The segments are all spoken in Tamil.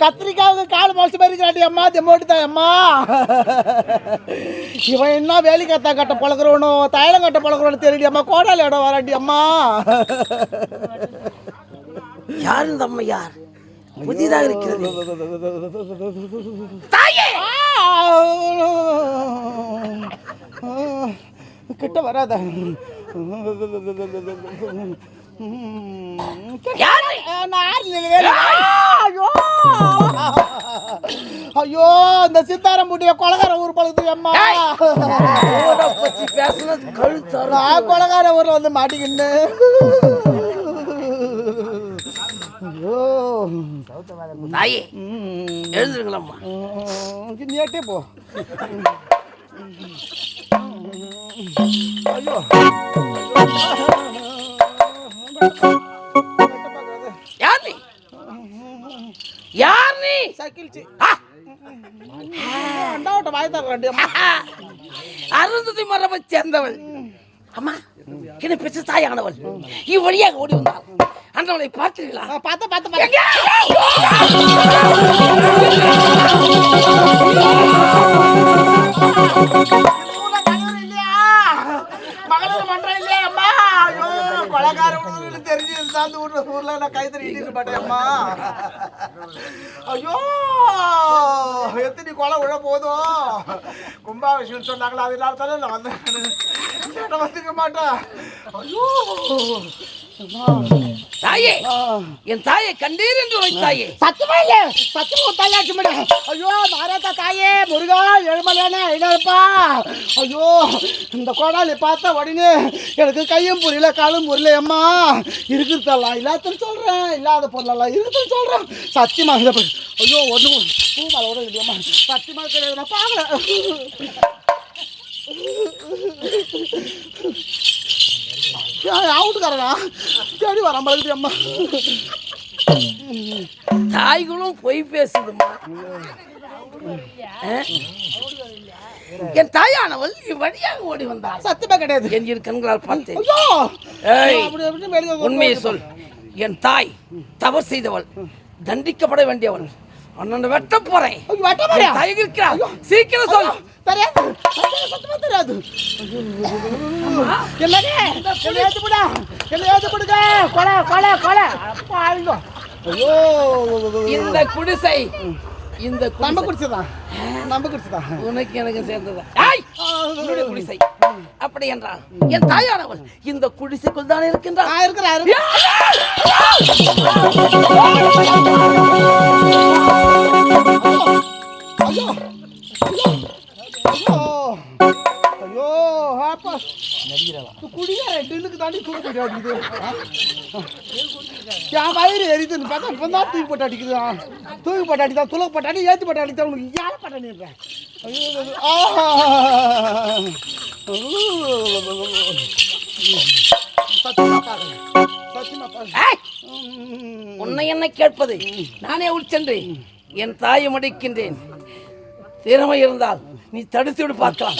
கத்திரிக்காவுக்கு கால் மாசம் மாதிரி காட்டி அம்மா தெம்போட்டு தான் அம்மா. இவன் என்ன வேலிக்கத்தா கட்ட பழக்கிறவனோ தைலம் கட்ட பழக்கிறவனு தெரியுடி அம்மா கோடாலி இடம் வராட்டி அம்மா. யார் இந்த அம்மா யார்? புதிதாக இருக்கிறது. கிட்ட வராத. ஐயோ! இந்த சித்தாரம் முட்டிய கொலகார ஊர் பழகுது அம்மா. பேசுனது கழுத்து கொலகார ஊர்ல வந்து மாட்டிக்கின்னு. தாயே எழுந்துருங்களம்மா. நீட்டே போ. ஐயோ. யார் நீ? யார் நீ? சைக்கிள் சி ஆ! அண்டாவட்ட வாய் தர்றாண்டி அருந்ததி மரபை சேர்ந்தவள். அம்மா என்ன பெற்ற தாயானவள். இவ்வழியாக ஓடி வந்தாள். அன்றவளை பார்த்தீர்களா பார்த்த பார்த்த மகளிர் இல்லையா? மகளிர் மன்றம் இல்லையா அம்மா? கொலைகார தெரிஞ்சு இருந்தா அந்த ஊர்ல ஊர்ல நான் கை தட்டிட்டு இருக்க மாட்டேன் அம்மா. ஐயோ, எத்தனை கொலை விழ போதும் கும்பாபிஷேகம் சொன்னாங்களா அதனால தானே நான் வந்தேன் நான் வந்துக்க மாட்டேன் ஐயோ தாயே ஆ. என் தாயை கண்டீர் என்று வைத்தாயே சத்தியமா இல்ல சத்தியமா தாயாச்சு மேடம். ஐயோ மாராத்தா தாயே முருகா எழுமலையானே ஐநூறுப்பா ஐயோ இந்த கோடாலி பார்த்த உடனே எனக்கு கையும் புரியல காலும் புரியல. அம்மா இருக்கிறதெல்லாம் இல்லாதன்னு சொல்றேன். இல்லாத பொருளெல்லாம் இருக்குதுன்னு சொல்றேன். சத்தியமா இதை பாரு. ஐயோ ஒண்ணு. பூ மலை கூட இல்லையம்மா சத்தியமா கிடையாது நான் பார்க்கல. அவுட்டுக்காரனா தேடி வர அம்மா. தாய்களும் பொய் பேசுதுமா? என் தாயானவள் இவ்வழியாக ஓடி வந்தாள் சத்தியமா கிடையாது. என் இரு கண்களால் பார்த்தேன். உண்மையை சொல். என் தாய் தவறு செய்தவள் தண்டிக்கப்பட வேண்டியவள். அண்ணன் வெட்ட போறேன். தாய் இருக்கிறாள் சீக்கிரம் சொல். தெரியாது சத்தியமா தெரியாது என்னங்க என்னை ஏத்து விடா என்னை ஏத்து விடுங்க கொலை கொலை கொலை. அப்பா ஐயோ. ஐயோ. இந்த குடிசை. இந்த நம்ம குடிசை குடிச்சுதான் நம்ம குடிச்சுதான் உனக்கு எனக்கு சேர்ந்ததா. ஏய், உன்னுடைய குடிசை. அப்படி என்றால் என் தாயானவள் இந்த குடிசைக்குள் தான் இருக்கிறேன் இருக்கிறேன். ஐயோ. ஐயோ. ஐயோ அப்பா குடிகார டின்னுக்கு தாண்டி தூக்கு போட்டு அடிக்குது. என் வயிறு எரிதுன்னு பார்த்தா இப்போ தான் தூக்கி போட்டு அடிக்குது. ஆ. தூக்கி போட்டு அடித்தா துளக்கு போட்டு அடி ஏற்றி போட்டு அடித்தா உனக்கு யாரை பாருங்க ஏய், உன்னை என்ன கேட்பது? நானே உள் சென்று என் தாயை மடிக்கின்றேன் திறமை இருந்தால் நீ தடுத்து விடு பார்க்கலாம்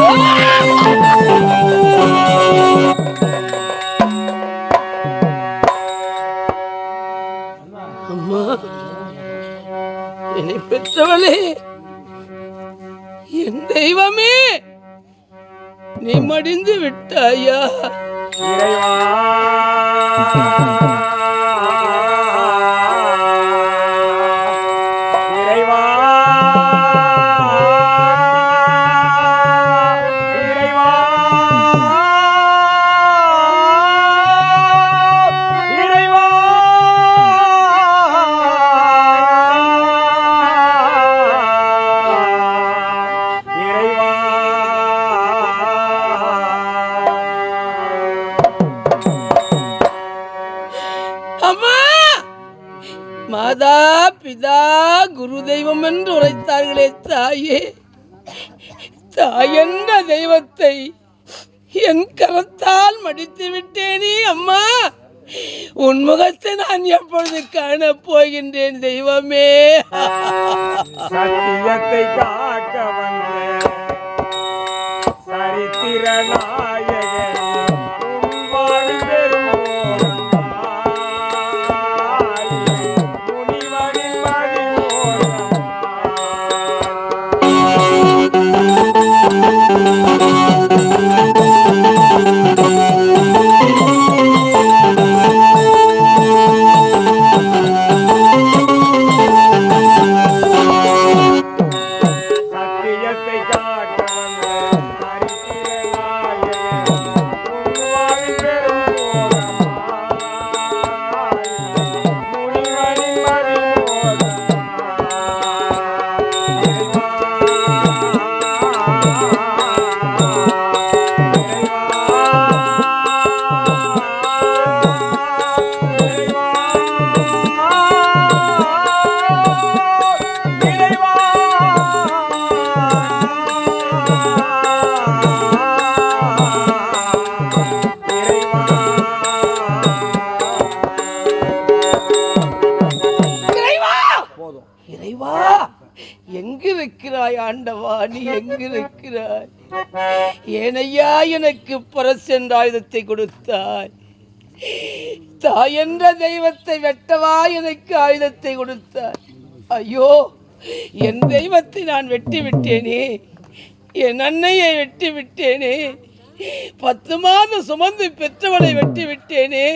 Oh! என் தெய்வமே நீ மடிந்து விட்டாயா? மாதா பிதா குரு தெய்வம் என்று உரைத்தார்களே தாயே. தாயென்ற தெய்வத்தை என் கரத்தால் மடித்து விட்டேனே அம்மா. உன் முகத்தை நான் எப்பொழுது காணப் போகின்றேன் தெய்வமே. சத்தியத்தை காக்க வந்த சரித்திர ஆண்டவா நீ எங்கிருக்கிறாய்? ஏனையா எனக்கு பரசென்ற ஆயுதத்தை கொடுத்தாய். தாய் என்ற தெய்வத்தை வெட்டவா எனக்கு ஆயுதத்தை கொடுத்தாய். ஐயோ என் தெய்வத்தை நான் வெட்டி விட்டேனே என் அன்னையை வெட்டி விட்டேனே பத்து மாதம் சுமந்து பெற்றவளை வெட்டி விட்டேனே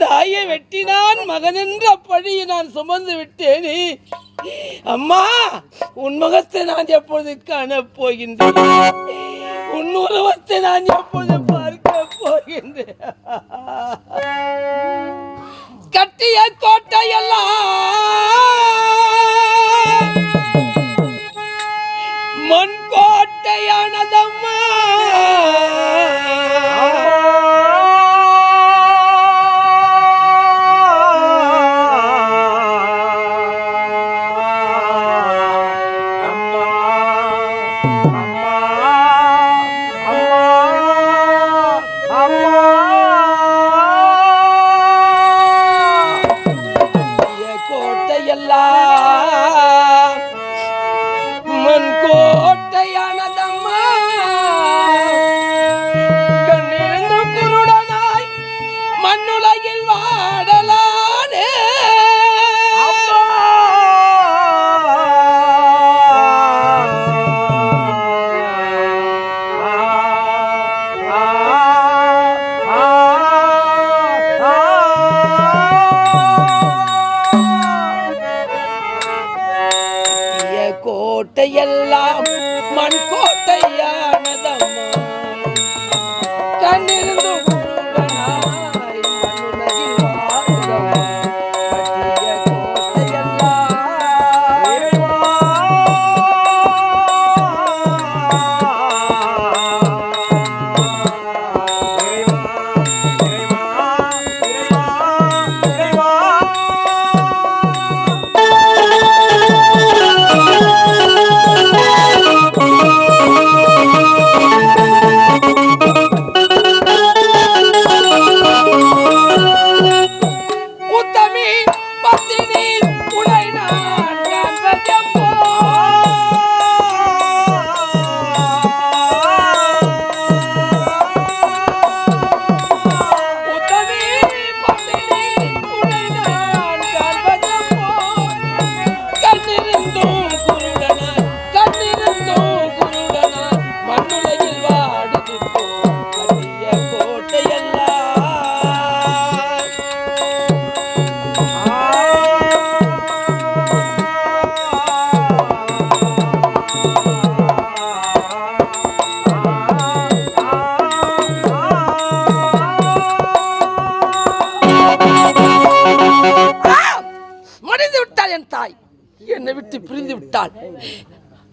தாயை வெட்டினான் மகன் என்ற பழியை நான் சுமந்து விட்டேனே. அம்மா உன் முகத்தை நான் எப்பொழுது காணப் போகின்றேன் உன் உருவத்தை நான் எப்பொழுது பார்க்க போகின்றேன்? கட்டிய கோட்டையெல்லாம் மண் கோட்டையானதம்மா கோட்டையெல்லாம்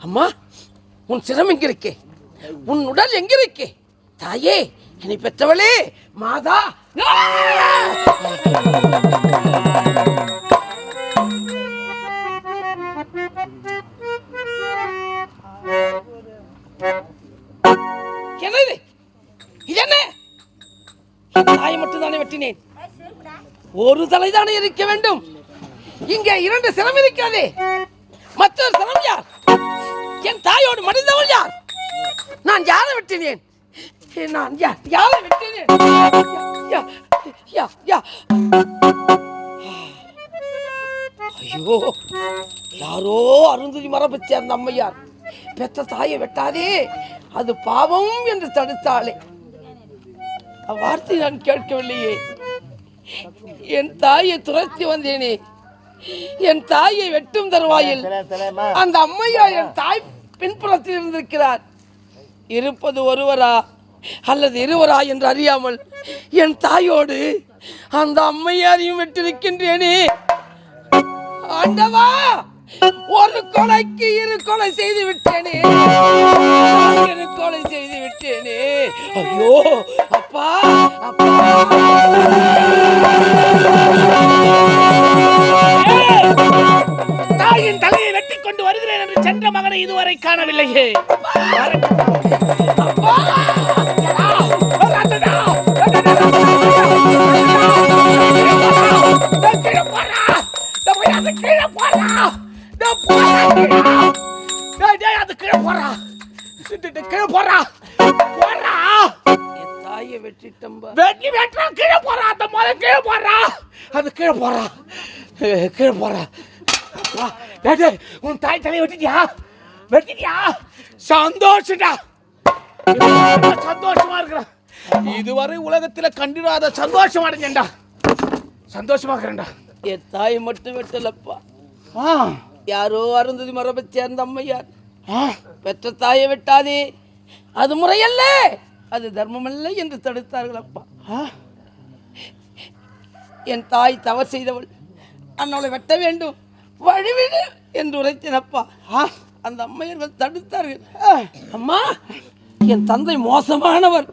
அம்மா உன் சிரம் எங்கிருக்கே? உன் உடல் எங்கிருக்கே? தாயே இனி பெற்றவளே மாதா. என்னது? இது என்ன? தாயை மட்டும்தானே வெட்டினேன். ஒரு தலைதானே இருக்க வேண்டும். இங்கே இரண்டு சிரம் இருக்காதே மற்றொரு சிரம் யார்? வெட்டினேன். நான் யா- யாரை வெட்டினேன்? யா- யா- யா- ஐயோ யாரோ அருந்ததி மரபு சேர்ந்த அம்மையார். பெத்த தாயை வெட்டாதே அது பாவம் என்று தடுத்தாளே. அவ்வார்த்தை நான் கேட்கவில்லையே. என் தாயை துரத்தி வந்தேனே. என் தாயை வெட்டும் தருவாயில் அந்த அம்மையா என் தாய் பின்புறத்தில் இருந்திருக்கிறார். இருப்பது ஒருவரா அல்லது இருவரா என்று அறியாமல் என் தாயோடு அந்த அம்மையாரையும் விட்டிருக்கின்றேனே ஆண்டவா ஒரு கொலைக்கு இரு கொலை செய்து விட்டேனே. இரு கொலை செய்து விட்டேனே. ஐயோ அப்பா அப்பா. சென்ற இதுவரை காணவில்லையே கீழே போறா அந்த கீழே போறா அது கீழே போறா கீழே போறா உன் தாய் தலையை விட்டுட்டியா வெட்டிட்டியா? சந்தோஷம்டா. சந்தோஷமா இருக்கிறேன் இதுவரை உலகத்துல கண்டிராத சந்தோஷம் அடைஞ்சேன்டா. சந்தோஷமா இருக்கிறேன்டா. என் தாயை மட்டும் வெட்டலப்பா. ஆ. யாரோ அருந்ததி மரபை சேர்ந்த அம்மையார். பெற்ற தாயை வெட்டாதே. அது முறையல்ல. அது தர்மமல்ல என்று தடுத்தார்கள் அப்பா என் தாய் தவறு செய்தவள். அன்னவளை வெட்ட வேண்டும். வழிவிடு என்று உரைத்தனப்பா. ஆ. அந்த அம்மையர்கள் தடுத்தார்கள். அம்மா என் தந்தை மோசமானவர்.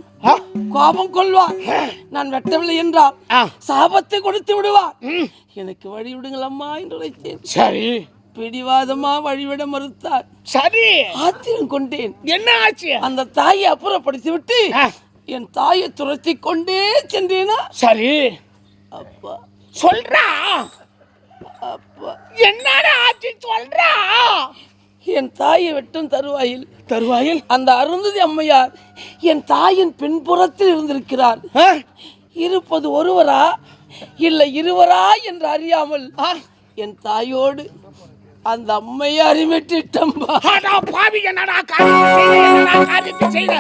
கோபம் கொள்வார். நான் வெட்டவில்லை என்றால். சாபத்தை கொடுத்து விடுவார். எனக்கு வழி விடுங்கள் அம்மா என்று உரைத்தேன் சரி. பிடிவாதமா வழிவிட மறுத்தார். சரி. ஆத்திரம் கொண்டேன். என்ன ஆச்சு? அந்த தாயை அப்புறப்படுத்தி விட்டு. என் தாயை துரத்தி கொண்டே சென்றேனா? சரி. அப்பா. சொல்றா. அப்பா. என்னடா ஆச்சு? சொல்றா. என் தாயை வெட்டும் தருவாயில். தருவாயில்? அந்த அருந்ததி அம்மையார் என் தாயின் பின்புறத்தில் இருந்திருக்கிறார்? இருப்பது ஒருவரா? இல்லை இருவரா என்று அறியாமல் என் தாயோடு அந்த அம்மையாரை வெட்டிட்டம்பா. அடா பாவி என்னடா காரியத்தை செய்த?